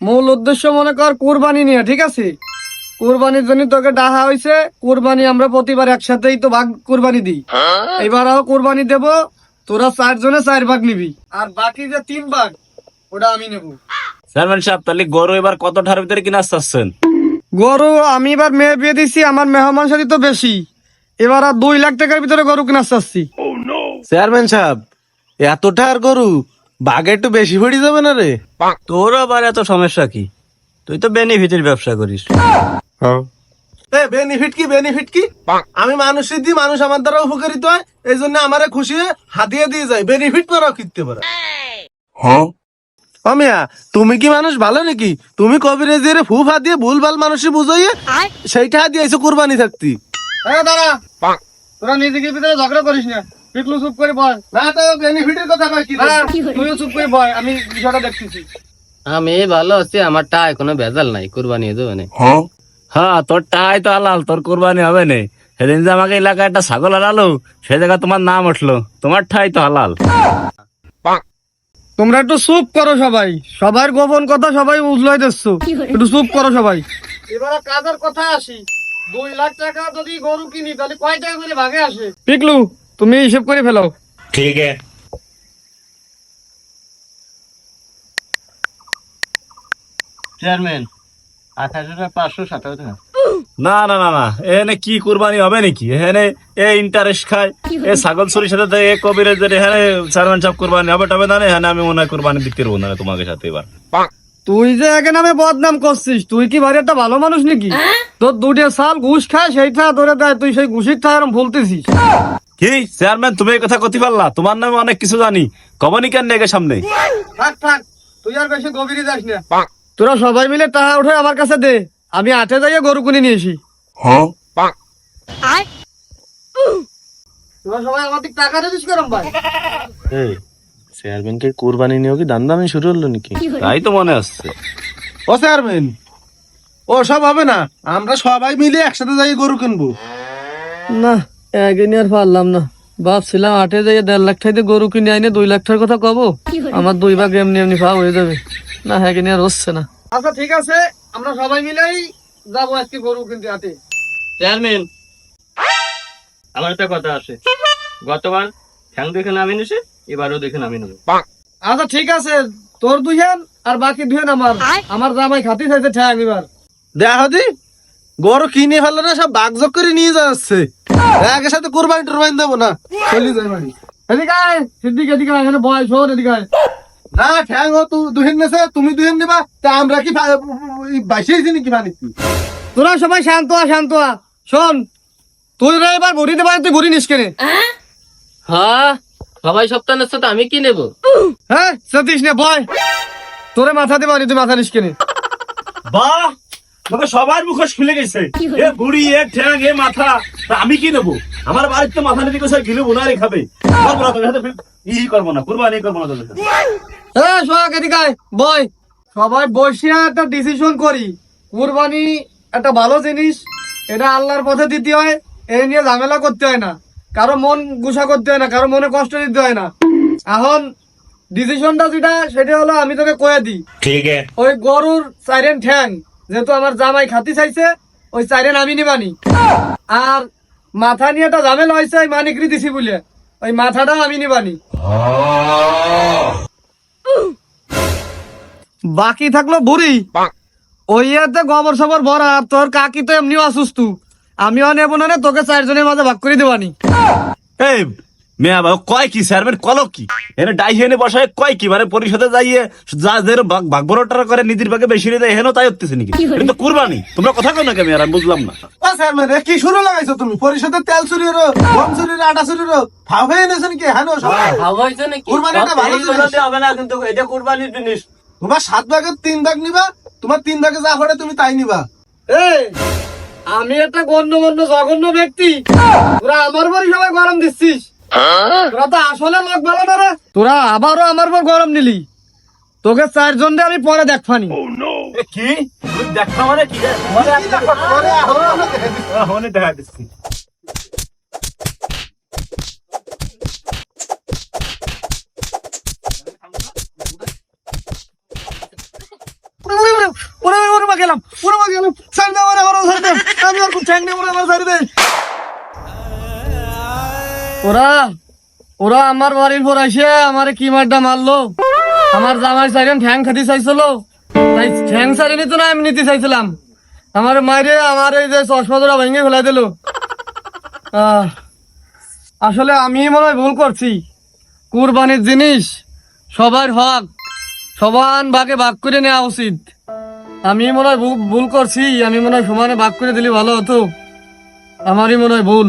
মূল উদ্দেশ্য মনে কর কুরবানি নিয়ে ঠিক আছে? কুরবানির জন্য তোকে ডাহা হয়েছে কুরবানি আমরা প্রতিবার একসাথেই তো ভাগ কুরবানি দিই। এবারও কুরবানি দেব তোরা চারজনে চার ভাগ নিবি আর বাকি যে তিন ভাগ ওটা আমি নেব। চেয়ারম্যান সাহেব তাহলে গরু এবার কত ঠার ভিতরে কিনা চাচ্ছেন গরু আমি এবার মেয়ে বিয়ে দিছি আমার মেহমান সাথে তো বেশি। এবার আর দুই লাখ টাকার ভিতরে গরু কিনা চাচ্ছি চেয়ারম্যান সাহেব এতটা আর গরু বাঘে একটু বেশি পড়ে যাবে না রে? তোর আবার এত সমস্যা কি? তুই তো বেনিফিটের ব্যবসা করিস। বেনিফিট কি বেনিফিট কি? আমি মানুষের দিই মানুষ আমার দ্বারা উপকারিত হয় এই জন্য আমারে খুশি হয়ে হাতিয়ে দিয়ে যায়। বেনিফিট করাও কিনতে পারে। অমিয়া তুমি কি মানুষ ভালো নাকি? তুমি কবিরে দিয়ে ফু ফা দিয়ে ভুল ভালো মানুষই বুঝাইয়ে সেইটা দিয়ে এসে কুরবানি থাকতি। হ্যাঁ দাঁড়া। তোরা নিজেকে ভিতরে ঝগড়া করিস না। পিকলু চুপ করে বয় না তো বেনিফিটের কথা কয় কি হ্যাঁ, তুইও চুপ করে বয় আমি বিষয়টা দেখতেছি। আমি ভালো আছি আমার টাই কোনো ভেজাল নাই কুরবানি দেবে না। হ্যাঁ? তোর টাই তো হালাল তোর কোরবানি হবে না। সেদিন যে আমাকে এলাকায় একটা ছাগল হারালো সে জায়গা তোমার নাম উঠল তোমার ঠাই তো হালাল। তোমরা একটু চুপ করো সবাই সবার গোপন কথা সবাই উজলাই দিচ্ছ। একটু চুপ করো সবাই। এবার কাজের কথা আসি দুই লাখ টাকা যদি গরু কিনি তাহলে কয় টাকা করে ভাগে আসে? পিকলু তুমি হিসেব করে ফেলো। ঠিক আছে। চেয়ারম্যান আঠাশ হাজার পাঁচশো সাতাশ টাকা। না না না না এখানে কি কুরবানি হবে নাকি? এখানে এ ইন্টারেস্ট খায় এ ছাগল চুরির সাথে এ কবিরে যে এখানে চেয়ারম্যান সাহেব কুরবানি হবে টবে না এখানে আমি মনে হয় কুরবানি দিতে পারব না তোমাকে সাথে এবার। তুই যে একে নামে বদনাম করছিস তুই কি ভারি একটা ভালো মানুষ নাকি? তোর দুটো সাল ঘুষ খায় সেইটা ধরে দেয় তুই সেই ঘুষির ঠায় এরম ভুলতেছিস। কি? চেয়ারম্যান তুমি এই কথা কতি পারলা? তোমার নামে অনেক কিছু জানি। কবনি কেন নেগে সামনে? থাক থাক। তুই আর বেশি গভীরে যাস না। তোরা সবাই মিলে টাকা উঠে আমার কাছে দে। আমি আটে যাইয়ে গরু কিনে নিয়ে আসি। তোরা সবাই আমার দিক টাকা দিস করম ভাই। চেয়ারম্যানকে কুরবানি নিয়েও কি দান্দামি শুরু হলো নাকি? তাই তো মনে আসছে। ও চেয়ারম্যান ও সব হবে না। আমরা সবাই মিলে একসাথে যাই গরু কিনবো। না একদিন আর পারলাম না। ভাবছিলাম আটে যাইয়ে দেড় লাখ টাইতে গরু কিনে আইনে দুই লাখ টাকার কথা কব। আমার দুই ভাগ এমনি এমনি পাওয়া হয়ে যাবে। না একদিন আর হচ্ছে না। আচ্ছা ঠিক আছে আমরা সবাই মিলেই যাব আজকে গরু কিনতে চেয়ারম্যান আমার একটা কথা আছে। গতবার ঠ্যাং দেখে নামি নিছে এবারও দেখে নামি নেব। আচ্ছা ঠিক আছে তোর দুইহান আর বাকি দুইহান আমার। আমার জামাই খাতি চাইছে ঠ্যাং এবার। দেখো দি গরু কিনে ফেলল না সব বাগজগ করে নিয়ে যাচ্ছে। একের সাথে কুরবানি টুরবানি দেবো না। চলি যাই বাড়ি এদিকে আয় সিদ্দিক এদিকে আয়, এখানে বয় শোন এদিকে আয়। না ঠ্যাং ও তু দুহেন নেছে তুমি দুহেন নিবা তা আমরা কি বাসিয়েছি নাকি তোরা সবাই শান্ত হ শান্ত হ শোন তুই রে এবার তুই ভরি নিস কেনে। হ্যাঁ সবাই সপ্তাহ নিচ্ছে তো আমি কি নেব? হ্যাঁ সতীশ নে বয়। তোরে মাথা মারি তুই মাথা নিস কেনে। বাহ তোকে সবার মুখোশ খুলে গেছে। এ বুড়ি এ ঠ্যাং এ মাথা। আমি কি নেব? আমার বাড়িতে তো মাথা নিতে গেছে গিলে বোনারে খাবে। করব না ই করব না কুরবানি করব না তোদের হ্যাঁ সোহাগ এদিকে বয়। সবাই বসিয়া একটা ডিসিশন করি। কুরবানি একটা ভালো জিনিস এটা আল্লাহর পথে দিতে হয় এই নিয়ে ঝামেলা করতে হয় না। কারও মন গুছা করতে হয় না কারও মনে কষ্ট দিতে হয় না। এখন ডিসিশনটা যেটা সেটা হলো আমি তোকে কয়ে দিই। ঠিক আছে। ওই গরুর সাইরেন ঠ্যাং যেহেতু আমার জামাই খাতি চাইছে ওই চাইরে আমি নিবানি। আর মাথা নিয়ে তো ঝামেলা হয়েছে ওই মানিকরি দিছি বলে। ওই মাথাটাও আমি নিবানি। বাকি থাকল বুড়ি। ওই ইয়াতে গোবর সবর ভরা তোর কাকি তো এমনিও অসুস্থ। আমিও নেব না তোকে চারজনের মাঝে ভাগ করে দেবানি। এই মেয়া বাবু কয় কি স্যার কল কি? এনে ডাই হেনে বসায় কয় কি মানে পরিষদে যাইয়ে যা দের ভাগ বড়টা করে নিজের ভাগে বেশি নিয়ে দেয় হেন তাই হতেছে নাকি? এটা তো কুরবানি। তোমরা কথা কো না কেন আমি বুঝলাম না। ও চেয়ারম্যান এ কি শুরু লাগাইছো তুমি? পরিষদের তেল চুরি হলো গম চুরি আটা চুরি ভাব হয়ে এনেছো নাকি? হ্যাঁ সবাই? ভালো হয়েছে নাকি? কুরবানি একটা ভালো জিনিস। হবে না কিন্তু এটা কুরবানির জিনিস। তোমার সাত ভাগের তিন ভাগ নিবা তোমার তিন ভাগে যা পড়ে তুমি তাই নিবা। এই আমি একটা গণ্যমান্য জঘন্য ব্যক্তি। তোরা আমার পরই সবাই গরম দিচ্ছিস। তোরা তো আসলে লোক ভালো না রে তোরা আবারও আমার পর গরম নিলি তোকে চারজন দিয়ে আমি পরে দেখবানি কি দেখা মানে কি মানে দেখা দিচ্ছি গেলাম পুরো মা গেলাম ছাড় দে আমার আমার ছাড় দে আমি আর ঠ্যাং নেব না আমার ছাড় দে ওরা ওরা আমার বাড়ির পর এসে আমারে কি মারটা মারলো? আমার জামাই সাইরেন ঠ্যাং খাতি চাইছিল। তাই ঠ্যাং সারিনি তো না, আমি নিতে চাইছিলাম। আমার মাইরে আমার এই যে চশমা জোড়া ভেঙে ফেলাই দিল। আসলে আমি মনে হয় ভুল করছি। কুরবানির জিনিস সবার হক, সমান ভাগে ভাগ করে নেওয়া উচিত। আমি মনে হয় ভুল করছি, আমি মনে হয় সমানে ভাগ করে দিলে ভালো হতো। আমারই মনে হয় ভুল।